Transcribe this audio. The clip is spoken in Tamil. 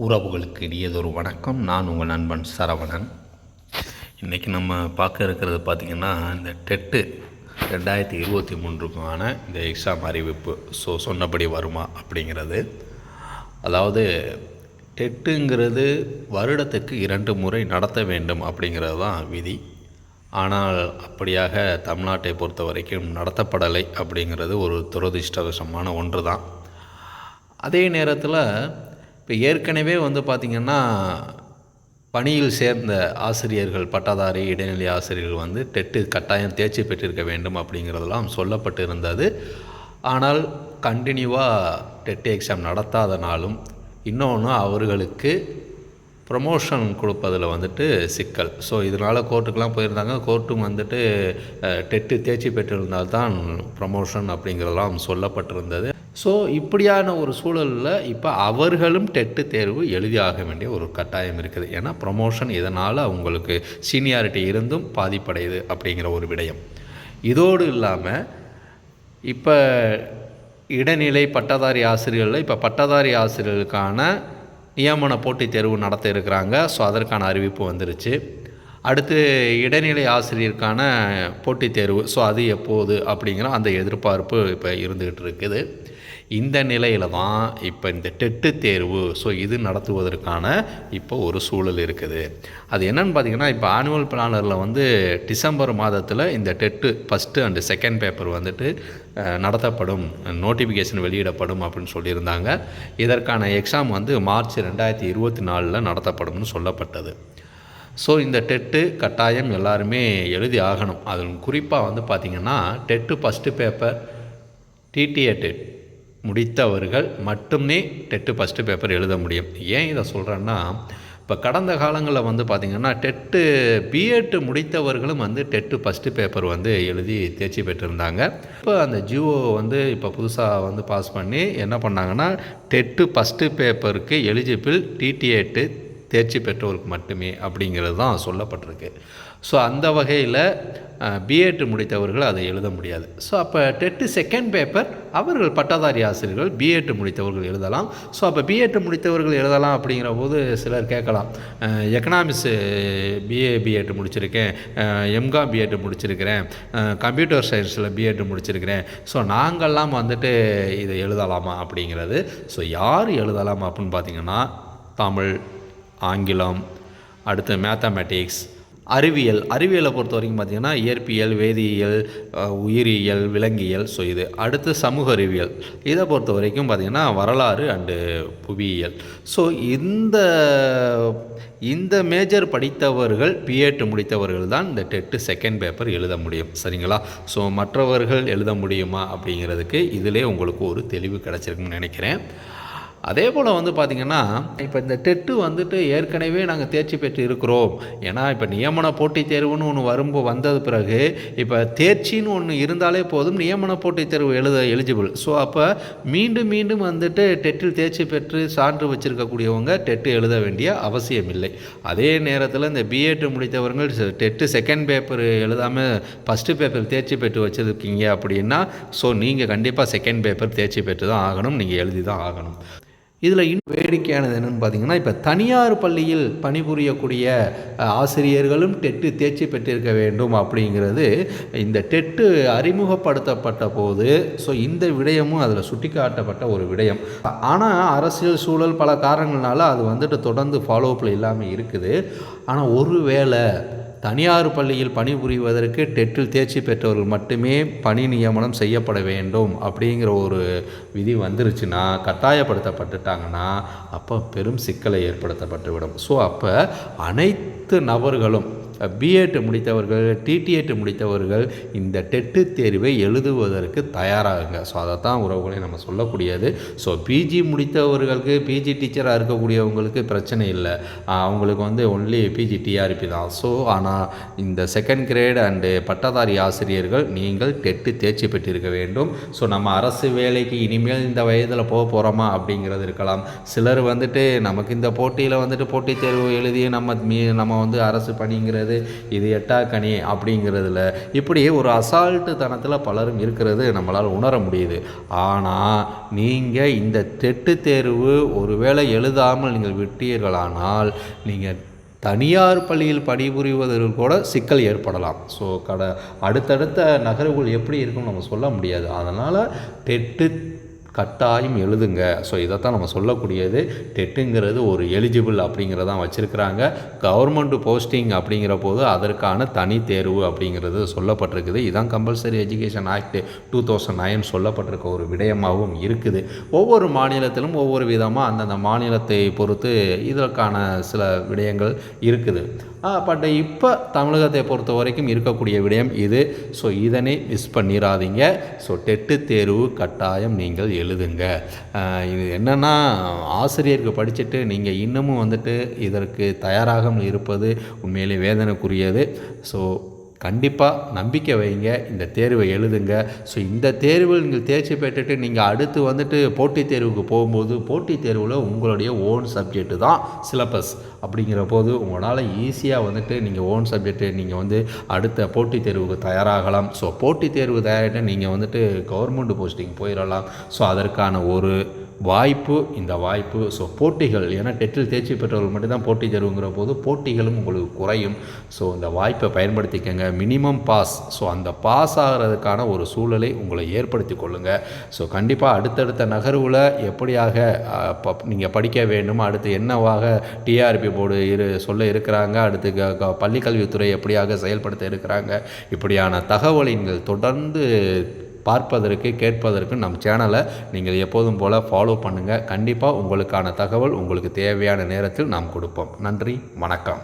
உறவுகளுக்கு இடையதொரு வணக்கம். நான் உங்கள் நண்பன் சரவணன். இன்றைக்கி நம்ம பார்க்க இருக்கிறது பார்த்திங்கன்னா இந்த டெட்டு ரெண்டாயிரத்தி இருபத்தி மூன்றுக்கான இந்த எக்ஸாம் அறிவிப்பு. ஸோ சொன்னபடி வருமா அப்படிங்கிறது. அதாவது டெட்டுங்கிறது வருடத்துக்கு இரண்டு முறை நடத்த வேண்டும் அப்படிங்கிறது தான் விதி. ஆனால் அப்படியாக தமிழ்நாட்டை பொறுத்த வரைக்கும் நடத்தப்படலை அப்படிங்கிறது ஒரு துரதிருஷ்டவசமான ஒன்று தான் அதே நேரத்தில் இப்போ ஏற்கனவே வந்து பார்த்திங்கன்னா பணியில் சேர்ந்த ஆசிரியர்கள் பட்டதாரி இடைநிலை ஆசிரியர்கள் வந்து டெட்டு கட்டாயம் தேர்ச்சி பெற்றிருக்க வேண்டும் அப்படிங்கிறதெல்லாம் சொல்லப்பட்டு இருந்தது ஆனால் கண்டினியூவாக டெட் எக்ஸாம் நடத்தாதனாலும் இன்னொன்று அவர்களுக்கு ப்ரமோஷன் கொடுப்பதில் வந்துட்டு சிக்கல். ஸோ இதனால் கோர்ட்டுக்கெலாம் போயிருந்தாங்க. கோர்ட்டும் வந்துட்டு டெட்டு தேர்ச்சி பெற்றிருந்தால்தான் ப்ரமோஷன் அப்படிங்கிறதெல்லாம் சொல்லப்பட்டிருந்தது. ஸோ இப்படியான ஒரு சூழலில் இப்போ அவர்களும் டெட்டு தேர்வு எழுதியாக வேண்டிய ஒரு கட்டாயம் இருக்குது. ஏன்னா ப்ரொமோஷன் இதனால் அவங்களுக்கு சீனியாரிட்டி இருந்தும் பாதிப்படையுது அப்படிங்கிற ஒரு விடயம். இதோடு இல்லாமல் இப்போ இடைநிலை பட்டதாரி ஆசிரியர்களில் இப்போ பட்டதாரி ஆசிரியர்களுக்கான நியமன போட்டித் தேர்வு நடத்த இருக்கிறாங்க. ஸோ அதற்கான அறிவிப்பு வந்துருச்சு. அடுத்து இடைநிலை ஆசிரியருக்கான போட்டித் தேர்வு. ஸோ அது எப்போது அப்படிங்கிற அந்த எதிர்பார்ப்பு இப்போ இருந்துக்கிட்டு இருக்குது. இந்த நிலையில் தான் இப்போ இந்த டெட்டு தேர்வு ஸோ இது நடத்துவதற்கான இப்போ ஒரு சூழல் இருக்குது. அது என்னன்னு பார்த்தீங்கன்னா இப்போ ஆனுவல் பிளானரில் வந்து டிசம்பர் மாதத்தில் இந்த TET first and second paper வந்துட்டு நடத்தப்படும். நோட்டிஃபிகேஷன் வெளியிடப்படும் அப்படின்னு சொல்லியிருந்தாங்க. இதற்கான எக்ஸாம் வந்து மார்ச் ரெண்டாயிரத்தி இருபத்தி நாலில் நடத்தப்படும்னு சொல்லப்பட்டது. ஸோ இந்த டெட்டு கட்டாயம் எல்லாருமே எழுதி ஆகணும். அது குறிப்பாக வந்து பார்த்திங்கன்னா TET first paper DTEd TET முடித்தவர்கள் மட்டுமே டெட்டு ஃபஸ்ட்டு பேப்பர் எழுத முடியும். ஏன் இதை சொல்கிறேன்னா இப்போ கடந்த காலங்களில் வந்து பார்த்திங்கன்னா டெட்டு பிஎட் முடித்தவர்களும் வந்து டெட்டு ஃபஸ்ட்டு பேப்பர் வந்து எழுதி தேர்ச்சி பெற்றிருந்தாங்க. இப்போ அந்த ஜியோ வந்து இப்போ புதுசாக வந்து பாஸ் பண்ணி என்ன பண்ணாங்கன்னா டெட்டு ஃபஸ்ட்டு பேப்பருக்கு எலிஜிபிள் டிடிஏட்டு தேர்ச்சி பெற்றோருக்கு மட்டுமே அப்படிங்கிறது தான் சொல்லப்பட்டிருக்கு. ஸோ அந்த வகையில் பிஎட் முடித்தவர்கள் அதை எழுத முடியாது. ஸோ அப்போ டெட்டு செகண்ட் பேப்பர் அவர்கள் பட்டதாரி ஆசிரியர்கள் பிஎட் முடித்தவர்கள் எழுதலாம். ஸோ அப்போ பிஎட் முடித்தவர்கள் எழுதலாம் அப்படிங்கிற போது சிலர் கேட்கலாம். Economics B A B Ed முடிச்சிருக்கேன். எம்காம் பிஎட் முடிச்சிருக்கிறேன். கம்ப்யூட்டர் சயின்ஸில் பிஎட் முடிச்சிருக்கிறேன். ஸோ நாங்கள்லாம் வந்துட்டு இதை எழுதலாமா அப்படிங்கிறது. ஸோ யார் எழுதலாம் அப்படின்னு பார்த்தீங்கன்னா தமிழ் ஆங்கிலம் அடுத்து மேத்தமெட்டிக்ஸ் அறிவியல். அறிவியலை பொறுத்த வரைக்கும் பார்த்திங்கன்னா இயற்பியல் வேதியியல் உயிரியல் விலங்கியல் ஸோ இது. அடுத்து சமூக அறிவியல். இதை பொறுத்த வரைக்கும் பார்த்திங்கன்னா வரலாறு அண்டு புவியியல். ஸோ இந்த இந்த மேஜர் படித்தவர்கள் பிஎட் முடித்தவர்கள் தான் இந்த டெட்டு செகண்ட் பேப்பர் எழுத முடியும். சரிங்களா? ஸோ மற்றவர்கள் எழுத முடியுமா அப்படிங்கிறதுக்கு இதிலே உங்களுக்கு ஒரு தெளிவு கிடச்சிருக்குன்னு நினைக்கிறேன். அதே போல் வந்து பார்த்திங்கன்னா இப்போ இந்த டெட்டு வந்துட்டு ஏற்கனவே நாங்கள் தேர்ச்சி பெற்று இருக்கிறோம். ஏன்னா இப்போ நியமன போட்டித் தேர்வுன்னு ஒன்று வரும்போ வந்தது பிறகு இப்போ தேர்ச்சின்னு ஒன்று இருந்தாலே போதும் நியமன போட்டித் தேர்வு எழுத எலிஜிபிள் ஸோ அப்போ மீண்டும் மீண்டும் வந்துட்டு டெட்டில் தேர்ச்சி பெற்று சான்று வச்சுருக்கக்கூடியவங்க டெட்டு எழுத வேண்டிய அவசியம் இல்லை. அதே நேரத்தில் இந்த பிஎட் முடித்தவர்கள் டெட்டு செகண்ட் பேப்பர் எழுதாமல் ஃபஸ்ட்டு பேப்பர் தேர்ச்சி பெற்று வச்சுருக்கீங்க அப்படின்னா ஸோ நீங்கள் கண்டிப்பாக செகண்ட் பேப்பர் தேர்ச்சி பெற்று தான் ஆகணும் நீங்கள் எழுதி தான் ஆகணும். இதில் இன்னும் வேடிக்கையானது என்னென்னு பார்த்தீங்கன்னா இப்போ தனியார் பள்ளியில் பணிபுரியக்கூடிய ஆசிரியர்களும் டெட்டு தேர்ச்சி பெற்றிருக்க வேண்டும் அப்படிங்கிறது இந்த டெட்டு அறிமுகப்படுத்தப்பட்ட போது ஸோ இந்த விடயமும் அதில் சுட்டிக்காட்டப்பட்ட ஒரு விடயம். ஆனால் அரசியல் சூழல் பல காரணங்களால் அது வந்துட்டு தொடர்ந்து ஃபாலோஅப்பில் இல்லாமல் இருக்குது. ஆனால் ஒருவேளை தனியார் பள்ளியில் பணிபுரிவதற்கு டெட்டில் தேர்ச்சி பெற்றவர்கள் மட்டுமே பணி நியமனம் செய்யப்பட வேண்டும் அப்படிங்கிற ஒரு விதி வந்துருச்சுன்னா கட்டாயப்படுத்தப்பட்டுட்டாங்கன்னா அப்போ பெரும் சிக்கலை ஏற்படுத்தப்பட்டுவிடும். ஸோ அப்போ அனைத்து நபர்களும் பிஎட் முடித்தவர்கள் டிடிஎட் முடித்தவர்கள் இந்த டெட்டு தேர்வை எழுதுவதற்கு தயாராகுங்க. ஸோ அதை தான் உறவுகளை நம்ம சொல்லக்கூடியது. ஸோ பிஜி முடித்தவர்களுக்கு பிஜி டீச்சராக இருக்கக்கூடியவங்களுக்கு பிரச்சனை இல்லை. அவங்களுக்கு வந்து ஒன்லி பிஜி டிஆர்பி தான். ஸோ ஆனால் இந்த செகண்ட் கிரேட் அண்டு பட்டதாரி ஆசிரியர்கள் நீங்கள் டெட்டு தேர்ச்சி பெற்றிருக்க வேண்டும். ஸோ நம்ம அரசு வேலைக்கு இனிமேல் இந்த வயதில் போக போகிறோமா அப்படிங்கிறது இருக்கலாம். சிலர் வந்துட்டு நமக்கு இந்த போட்டியில் வந்துட்டு போட்டித் தேர்வு எழுதி நம்ம மீ நம்ம வந்து அரசு பணிங்கிறது இருக்கிறது இது எட்டாக்கனி அப்படிங்கிறதுல இப்படி ஒரு அசால்ட்டு தனத்தில் பலரும் இருக்கிறது நம்மளால் உணர முடியுது. ஆனால் நீங்கள் இந்த தெட்டு தேர்வு ஒருவேளை எழுதாமல் நீங்கள் விட்டீர்களானால் நீங்கள் தனியார் பள்ளியில் பணிபுரிவதற்கு கூட சிக்கல் ஏற்படலாம். ஸோ கட அடுத்தடுத்த நகர்வுகள் எப்படி இருக்கும்னு நம்ம சொல்ல முடியாது. அதனால் டெட்டு கட்டாயம் எழுதுங்க. ஸோ இதைத்தான் நம்ம சொல்லக்கூடியது. டெட்டுங்கிறது ஒரு எலிஜிபிள் அப்படிங்கிறதான் வச்சுருக்கிறாங்க. கவர்மெண்ட் போஸ்டிங் அப்படிங்கிற போது அதற்கான தனி தேர்வு அப்படிங்கிறது சொல்லப்பட்டிருக்குது. இதான் compulsory education act two thousand nine சொல்லப்பட்டிருக்க ஒரு விடயமாகவும் இருக்குது. ஒவ்வொரு மாநிலத்திலும் ஒவ்வொரு விதமாக அந்தந்த மாநிலத்தை பொறுத்து இதற்கான சில விடயங்கள் இருக்குது. பட் இப்போ தமிழகத்தை பொறுத்த வரைக்கும் இருக்கக்கூடிய விடயம் இது. ஸோ இதனை மிஸ் பண்ணிடாதீங்க ஸோ டெட்டு தேர்வு கட்டாயம் நீங்கள் எழுதுங்க. இது என்னென்னா ஆசிரியருக்கு படிச்சுட்டு நீங்கள் இன்னமும் வந்துட்டு இதற்கு தயாராகாமல் இருப்பது உண்மையிலே வேதனைக்குரியது. ஸோ கண்டிப்பாக நம்பிக்கை வைங்க. இந்த தேர்வை எழுதுங்க. ஸோ இந்த தேர்வில் நீங்கள் தேர்ச்சி பெற்றுட்டு நீங்கள் அடுத்து வந்துட்டு போட்டித் தேர்வுக்கு போகும்போது போட்டித் தேர்வில் உங்களுடைய ஓன் சப்ஜெக்ட்டு தான் சிலபஸ் அப்படிங்கிற போது உங்களால் ஈஸியாக வந்துட்டு நீங்கள் ஓன் சப்ஜெக்ட்டு நீங்கள் வந்து அடுத்த போட்டித் தேர்வுக்கு தயாராகலாம். ஸோ போட்டித் தேர்வு தயாரிட்டு நீங்கள் வந்துட்டு கவர்மெண்ட் போஸ்டிங் போயிடலாம் ஸோ அதற்கான ஒரு வாய்ப்பு இந்த வாய்ப்பு ஸோ போட்டிகள் ஏன்னா டெட்டில் தேர்ச்சி பெற்றவர்கள் மட்டும்தான் போட்டி தேர்வுங்கிற போது போட்டிகளும் உங்களுக்கு குறையும். ஸோ இந்த வாய்ப்பை பயன்படுத்திக்கங்க. மினிமம் பாஸ் ஸோ அந்த பாஸ் ஆகிறதுக்கான ஒரு சூழலை உங்களை ஏற்படுத்தி கொள்ளுங்கள் ஸோ கண்டிப்பாக அடுத்தடுத்த நகர்வில் எப்படியாக நீங்கள் படிக்க வேண்டும். அடுத்து என்னவாக டிஆர்பி போர்டு இரு சொல்ல இருக்கிறாங்க. அடுத்து க க பள்ளிக்கல்வித்துறை எப்படியாக செயல்படுத்த இருக்கிறாங்க. இப்படியான தகவலை நீங்கள் தொடர்ந்து பார்ப்பதற்கு கேட்பதற்கு நம் சேனலை நீங்கள் எப்போதும் போல் ஃபாலோ பண்ணுங்கள் கண்டிப்பாக உங்களுக்கான தகவல் உங்களுக்கு தேவையான நேரத்தில் நாம் கொடுப்போம். நன்றி வணக்கம்.